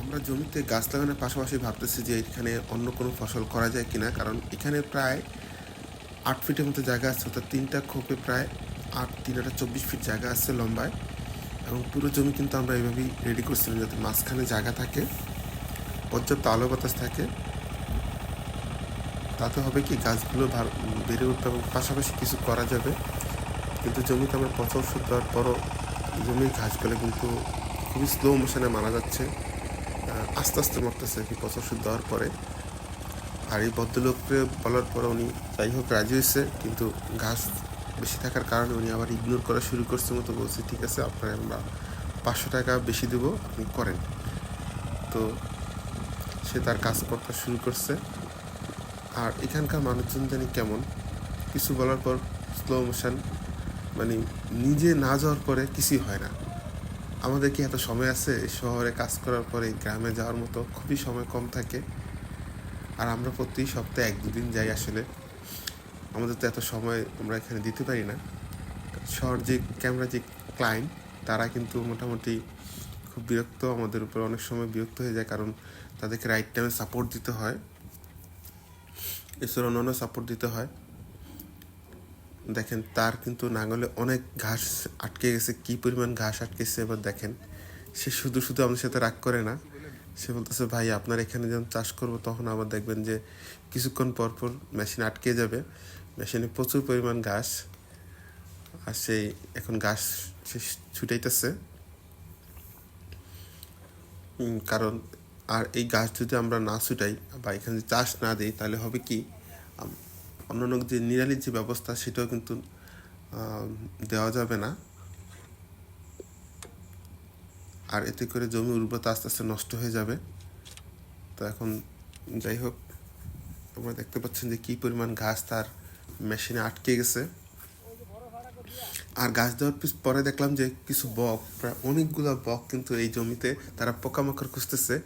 আমরা জমিতে গাছ লাগানোর পাশাপাশি ভাবতেছি যে এখানে অন্য কোনো ফসল করা যায় কিনা, কারণ এখানে প্রায় আট ফিটের মতো জায়গা আছে, অর্থাৎ তিনটা খোপে প্রায় আট তিন আটা চব্বিশ ফিট জায়গা আছে লম্বায়, এবং পুরো জমি কিন্তু আমরা এইভাবেই রেডি করছিলাম যাতে মাঝখানে জায়গা থাকে, পর্যাপ্ত আলো বাতাস থাকে। তাতে হবে কি, গাছগুলো বেড়ে উঠবে এবং পাশাপাশি কিছু করা যাবে। কিন্তু জমিতে আমরা পচা ওষুধ দেওয়ার পরও জমির ঘাসগুলো কিন্তু খুবই স্লো মোশনে মারা যাচ্ছে। আস্তে আস্তে মরতেছে আর কি পচা ওষুধ দেওয়ার পরে। আর এই ভদ্রলোককে বলার পরে উনি যাই হোক রাজি হয়েছে, কিন্তু ঘাস বেশি থাকার কারণে উনি আবার ইগনোর করা শুরু করছে মতো বলছে, ঠিক আছে, আপনার আমরা পাঁচশো টাকা বেশি দেবো, আপনি করেন। তো সে তার কাজ করতে শুরু করছে। আর এখানকার মানুষজন জানি কেমন? কিছু বলার পর স্লো মোশন মানে নিজে না যাওয়ার পরে কিছুই হয় না। আমাদের কি এত সময় আছে? শহরে কাজ করার পরে গ্রামে যাওয়ার মতো খুবই সময় কম থাকে। আর আমরা প্রতি সপ্তাহে এক দুদিন যাই আসলে। আমাদের তো এত সময় আমরা এখানে দিতে পারি না। শহর যে ক্যামেরা যে ক্লায়েন্ট তারা কিন্তু মোটামুটি খুব বিরক্ত। আমাদের উপর অনেক সময় বিরক্ত হয়ে যায় কারণ তাদেরকে রাইট টাইমে সাপোর্ট দিতে হয়। এছাড়া অন্যান্য সাপোর্ট দিতে হয়। দেখেন, তার কিন্তু নাঙলে অনেক ঘাস আটকে গেছে, কি পরিমাণ ঘাস আটকেছে এবার দেখেন। সে শুধু শুধু আমাদের সাথে রাগ করে না, সে বলতেছে, ভাই, আপনার এখানে যখন চাষ করব তখন আবার দেখবেন যে কিছুক্ষণ পর পর মেশিন আটকে যাবে। মেশিনে প্রচুর পরিমাণ ঘাস আর সেই এখন ঘাস সে ছুটাইতেছে। কারণ আর এই গাছ যদি আমরা না ছুটাই বা এখানে চাষ না দিই তাহলে হবে কি? অন্যান্য যে নিরালির যে ব্যবস্থা, সেটাও কিন্তু দেওয়া যাবে না। আর এতে করে জমি উর্বরতা আস্তে আস্তে নষ্ট হয়ে যাবে। তো এখন যাই হোক, আপনারা দেখতে পাচ্ছেন যে কী পরিমাণ ঘাস তার মেশিনে আটকে গেছে। আর গাছ দেওয়ার পরে দেখলাম যে কিছু বক, প্রায় অনেকগুলো বক কিন্তু এই জমিতে তারা পোকামাকড় খুঁজতেছে।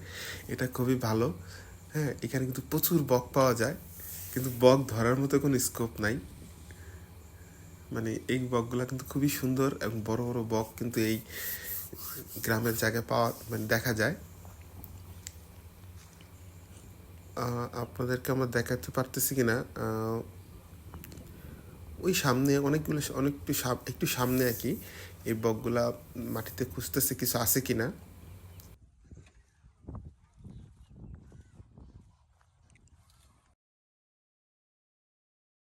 এটা খুবই ভালো। হ্যাঁ এখানে কিন্তু প্রচুর বক পাওয়া যায়। কিন্তু বক ধরার মতো কোনো স্কোপ নাই। মানে এই বকগুলো কিন্তু খুবই সুন্দর এবং বড় বড় বক কিন্তু এই গ্রামের জায়গায় পাওয়া মানে দেখা যায়। আপনাদেরকে আমরা দেখাতে পারতেছি কিনা? ওই সামনে অনেকগুলো অনেক একটু সামনে আর কি। এই বকগুলা মাটিতে খুঁজতেছে কিছু আছে কিনা?